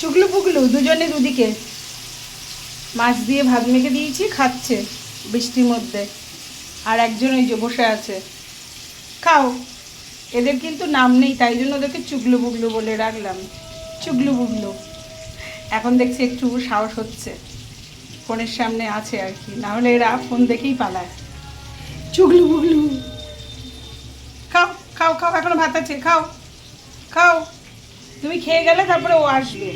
চুগলু পুগলু দুজনে দুদিকে। মাছ দিয়ে ভাত মেখে দিয়েছি, খাচ্ছে বৃষ্টির মধ্যে। আর একজন ওই যে বসে আছে। খাও, এদের কিন্তু নাম নেই, তাই জন্য ওদেরকে চুগলু বুগলু বলে রাখলাম। চুগলু বুগলু এখন দেখছি একটু সাহস হচ্ছে। ফোনের সামনে আছে আর কি নাহলে এরা ফোন দেখেই পালায়। চুগলু বুগলু খাও খাও খাও, এখনও ভাত আছে, খাও খাও। তুমি খেয়ে গেলে তারপরে ও আসবে।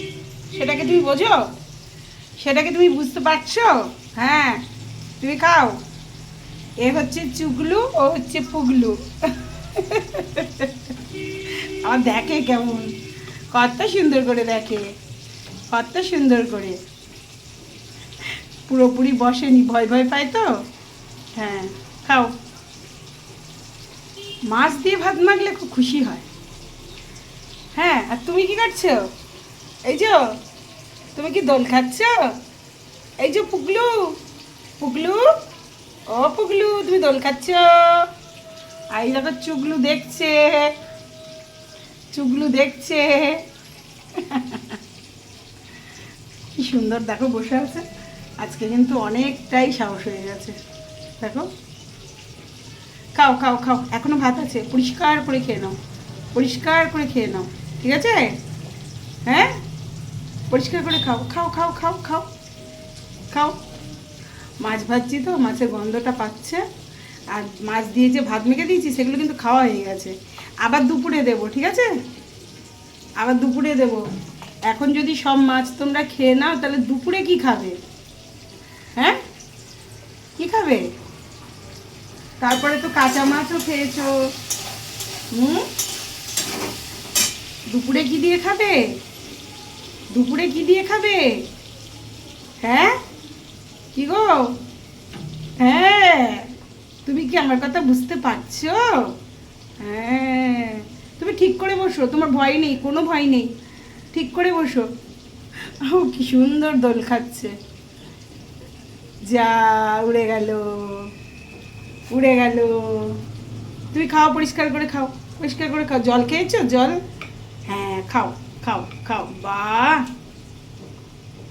সেটাকে তুমি বোঝো? সেটাকে তুমি বুঝতে পারছ? হ্যাঁ তুমি খাও। এ হচ্ছে চুগলু, ও হচ্ছে পুগলু। আমার দেখে কেমন? কত সুন্দর করে দেখে। কত সুন্দর করে। পুরোপুরি বসেনি, ভয় ভয় পায় তো? হ্যাঁ খাও। মাছ দিয়ে ভাত মাখলে খুব খুশি হয়। হ্যাঁ আর তুমি কি করছ? এই যে, তুমি কি দোল খাচ্ছ? এই যে পুগলু পুগলু, ও পুগলু, তুমি দোল খাচ্ছ? আই দেখো চুগলু দেখছে চুগলু দেখছে। কি সুন্দর, দেখো বসে আছে। আজকে কিন্তু অনেকটাই সাহস হয়ে গেছে, দেখো। খাও খাও খাও, এখনও ভাত আছে, পরিষ্কার করে খেয়ে নাও, পরিষ্কার করে খেয়ে নাও। ঠিক আছে? হ্যাঁ? পরিষ্কার করে খাও খাও খাও খাও খাও খাও। মাছ ভাজছি তো, মাছের গন্ধটা পাচ্ছে। আর মাছ দিয়ে যে ভাত মেখে দিয়েছি, সেগুলো কিন্তু খাওয়া হয়ে গেছে। আবার দুপুরে দেবো, ঠিক আছে? আবার দুপুরে দেবো। এখন যদি সব মাছ তোমরা খেয়ে নাও, তাহলে দুপুরে কি খাবে? হ্যাঁ? কি খাবে? তারপরে তো কাঁচা মাছও খেয়েছো। হুম? দুপুরে কি দিয়ে খাবে? দুপুরে কি দিয়ে খাবে? হ্যাঁ? কি গো? হ্যাঁ। তুমি কি আমার কথা বুঝতে পারছ? হ্যাঁ। তুমি ঠিক করে বসো, তোমার ভয় নেই, কোনো ভয় নেই। ঠিক করে বসো। ও, কি সুন্দর দোল খাচ্ছে। যা, উড়ে গেল। উড়ে গেল। তুমি খাও, পরিষ্কার করে খাও, পরিষ্কার করে খাও। জল খেয়েছো? জল? হ্যাঁ খাও খাও খাও বাহ